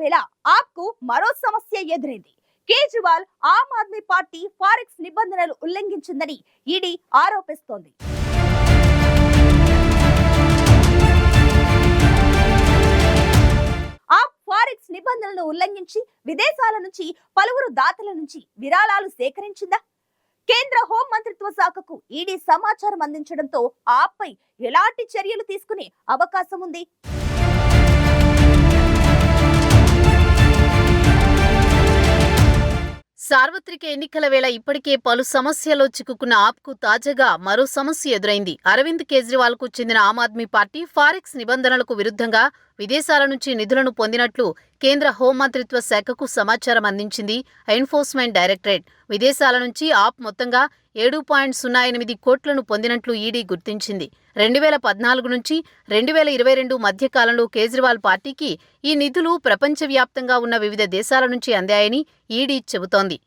వేళ ఆకు మరో సమస్య ఎదురైంది. కేజ్రీవాల్ ఆమ్ ఆద్మీ పార్టీ ఫారెక్స్ నిబంధనలు ఉల్లంఘించిందని ఈడీ ఆరోపిస్తోంది. ఆప్ ఫారెక్స్ నిబంధనలను ఉల్లంఘించి విదేశాల నుంచి పలువురు దాతల నుంచి విరాళాలు సేకరించిందా? కేంద్ర హోం మంత్రిత్వ శాఖకు ఈడీ సమాచారం అందించడంతో ఆప్పై ఎలాంటి చర్యలు తీసుకునే అవకాశం ఉంది? సార్వత్రిక ఎన్నికల వేళ ఇప్పటికే పలు సమస్యల్లో చిక్కుకున్న ఆప్కు తాజాగా మరో సమస్య ఎదురైంది. అరవింద్ కేజ్రీవాల్కు చెందిన ఆమ్ ఆద్మీ పార్టీ ఫారెక్స్ నిబంధనలకు విరుద్ధంగా విదేశాల నుంచి నిధులను పొందినట్లు కేంద్ర హోంమంత్రిత్వ శాఖకు సమాచారం అందించింది ఎన్ఫోర్స్మెంట్ డైరెక్టరేట్. విదేశాల నుంచి ఆప్ మొత్తంగా ఏడు పాయింట్ సున్నా ఎనిమిది కోట్లను పొందినట్లు ఈడీ గుర్తించింది. రెండు వేల పద్నాలుగు నుంచి రెండు వేల ఇరవై రెండు మధ్యకాలంలో కేజ్రీవాల్ పార్టీకి ఈ నిధులు ప్రపంచవ్యాప్తంగా ఉన్న వివిధ దేశాల నుంచి అందాయని ఈడీ చెబుతోంది.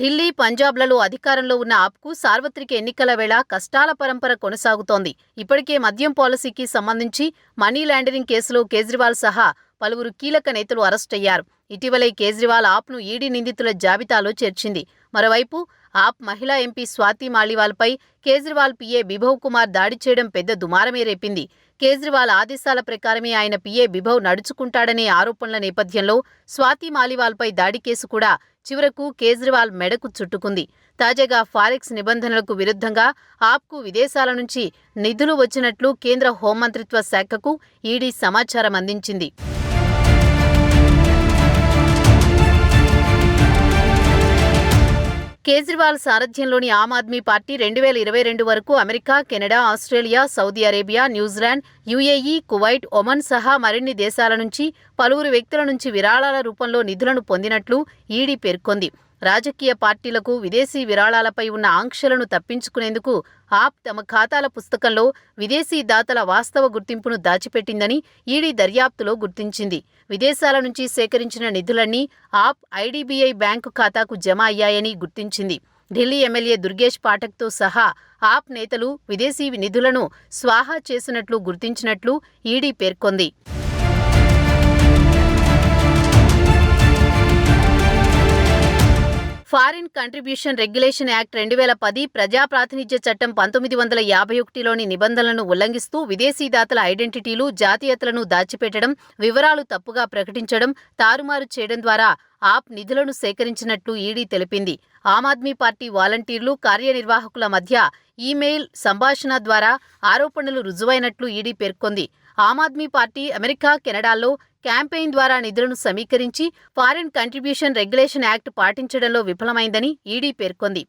ఢిల్లీ పంజాబ్లలో అధికారంలో ఉన్న ఆప్కు సార్వత్రిక ఎన్నికల వేళ కష్టాల పరంపర కొనసాగుతోంది. ఇప్పటికే మద్యం పాలసీకి సంబంధించి మనీ లాండరింగ్ కేసులో కేజ్రీవాల్ సహా పలువురు కీలక నేతలు అరెస్టయ్యారు ఇటీవలే కేజ్రీవాల్ ఆప్ను ఈడీ నిందితుల జాబితాలో చేర్చింది. మరోవైపు ఆప్ మహిళా ఎంపీ స్వాతి మాలివాల్పై కేజ్రీవాల్ పిఏ బిభవ్ కుమార్ దాడి చేయడం పెద్ద దుమారమే రేపింది. కేజ్రీవాల్ ఆదేశాల ప్రకారమే ఆయన పిఏ బిభవ్ నడుచుకుంటాడనే ఆరోపణల నేపథ్యంలో స్వాతి మాలివాల్పై దాడి కేసు కూడా చివరకు కేజ్రీవాల్ మెడకు చుట్టుకుంది. తాజాగా ఫారెక్స్ నిబంధనలకు విరుద్ధంగా ఆప్కు విదేశాల నుంచి నిధులు వచ్చినట్లు కేంద్ర హోంమంత్రిత్వ శాఖకు ఈడీ సమాచారం అందించింది. కేజ్రీవాల్ సారథ్యంలోని ఆమ్ ఆద్మీ పార్టీ రెండు వేల ఇరవై రెండు వరకు America Canada Australia Saudi Arabia New Zealand UAE Kuwait Oman సహా మరిన్ని దేశాల నుంచి పలువురు వ్యక్తుల నుంచి విరాళాల రూపంలో నిధులను పొందినట్లు ఈడీ పేర్కొంది. రాజకీయ పార్టీలకు విదేశీ విరాళాలపై ఉన్న ఆంక్షలను తప్పించుకునేందుకు ఆప్ తమ ఖాతాల పుస్తకంలో విదేశీ దాతల వాస్తవ గుర్తింపును దాచిపెట్టిందని ఈడీ దర్యాప్తులో గుర్తించింది. విదేశాల నుంచి సేకరించిన నిధులన్నీ ఆప్ ఐడీబీఐ బ్యాంకు ఖాతాకు జమ అయ్యాయని గుర్తించింది. ఢిల్లీ ఎమ్మెల్యే దుర్గేష్ పాఠక్తో సహా ఆప్ నేతలు విదేశీ నిధులను స్వాహా చేసినట్లు గుర్తించినట్లు ఈడీ పేర్కొంది. ఫారిన్ కంట్రిబ్యూషన్ రెగ్యులేషన్ యాక్ట్ రెండు వేల పది ప్రజాప్రాతినిధ్య చట్టం పంతొమ్మిది వందల యాభై ఒకటిలోని నిబంధనలను ఉల్లంఘిస్తూ విదేశీ దాతల ఐడెంటిటీలు జాతీయతలను దాచిపెట్టడం వివరాలు తప్పుగా ప్రకటించడం తారుమారు చేయడం ద్వారా ఆప్ నిధులను సేకరించినట్లు ఈడీ తెలిపింది. ఆమ్ ఆద్మీ పార్టీ వాలంటీర్లు కార్యనిర్వాహకుల మధ్య ఈమెయిల్ సంభాషణ ద్వారా ఆరోపణలు రుజువైనట్లు ఈడీ పేర్కొంది. ఆమ్ ఆద్మీ పార్టీ అమెరికా కెనడాల్లో క్యాంపెయిన్ ద్వారా నిధులను సమీకరించి ఫారిన్ కంట్రిబ్యూషన్ రెగ్యులేషన్ యాక్ట్ పాటించడంలో విఫలమైందని ఈడీ పేర్కొంది.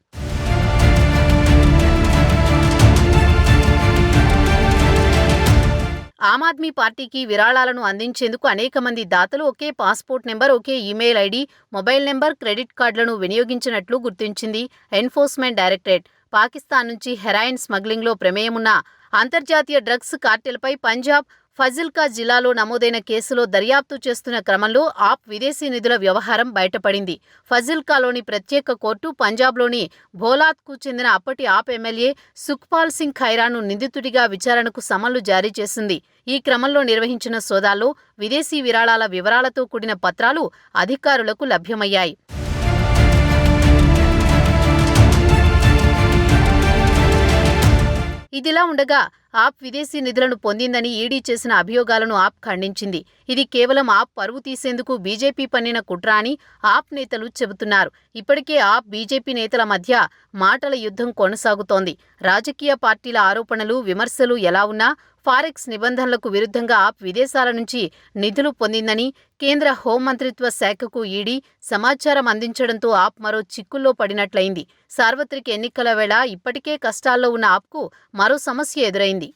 ఆమ్ ఆద్మీ పార్టీకి విరాళాలను అందించేందుకు అనేక మంది దాతలు ఒకే పాస్పోర్ట్ నెంబర్ ఒకే email ID mobile number credit కార్డులను వినియోగించినట్లు గుర్తించింది ఎన్ఫోర్స్మెంట్ డైరెక్టరేట్. పాకిస్తాన్ నుంచి హెరాయిన్ స్మగ్లింగ్లో ప్రమేయమున్న అంతర్జాతీయ డ్రగ్స్ కార్టెల్పై పంజాబ్ ఫజిల్కా జిల్లాలో నమోదైన కేసులో దర్యాప్తు చేస్తున్న క్రమంలో ఆప్ విదేశీ నిధుల వ్యవహారం బయటపడింది. ఫజిల్కాలోని ప్రత్యేక కోర్టు పంజాబ్లోని భోలాత్కు చెందిన అప్పటి ఆప్ ఎమ్మెల్యే సుఖ్పాల్ సింగ్ ఖైరాను నిందితుడిగా విచారణకు సమన్లు జారీ చేసింది. ఈ క్రమంలో నిర్వహించిన సోదాల్లో విదేశీ విరాళాల వివరాలతో కూడిన పత్రాలు అధికారులకు లభ్యమయ్యాయి. ఇదిలా ఉండగా ఆప్ విదేశీ నిధులను పొందిందని ఈడీ చేసిన అభియోగాలను ఆప్ ఖండించింది. ఇది కేవలం ఆప్ పరువు తీసేందుకు బీజేపీ పన్నిన కుట్ర అని ఆప్ నేతలు చెబుతున్నారు. ఇప్పటికే ఆప్ బీజేపీ నేతల మధ్య మాటల యుద్ధం కొనసాగుతోంది. రాజకీయ పార్టీల ఆరోపణలు విమర్శలు ఎలా ఉన్నా ఫారెక్స్ నిబంధనలకు విరుద్ధంగా ఆప్ విదేశాల నుంచి నిధులు పొందిందని కేంద్ర హోంమంత్రిత్వ శాఖకు ఈడీ సమాచారం అందించడంతో ఆప్ మరో చిక్కుల్లో పడినట్లయింది. సార్వత్రిక ఎన్నికల వేళ ఇప్పటికే కష్టాల్లో ఉన్న ఆప్కు మరో సమస్య ఎదురైంది.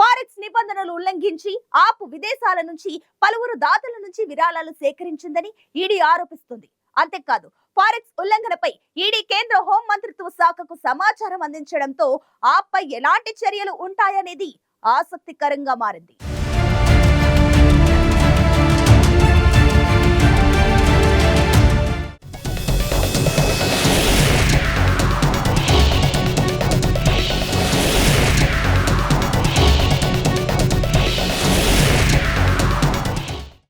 ఫారెక్స్ నిబంధనలు ఉల్లంఘించి ఆప్ విదేశాల నుంచి పలువురు దాతల నుంచి విరాళాలు సేకరించిందని ఈడీ ఆరోపిస్తుంది. అంతేకాదు ఫారెక్స్ ఉల్లంఘనపై ఈడీ కేంద్ర హోం మంత్రిత్వ శాఖకు సమాచారం అందించడంతో ఆపై ఎలాంటి చర్యలు ఉంటాయనేది ఆసక్తికరంగా మారింది.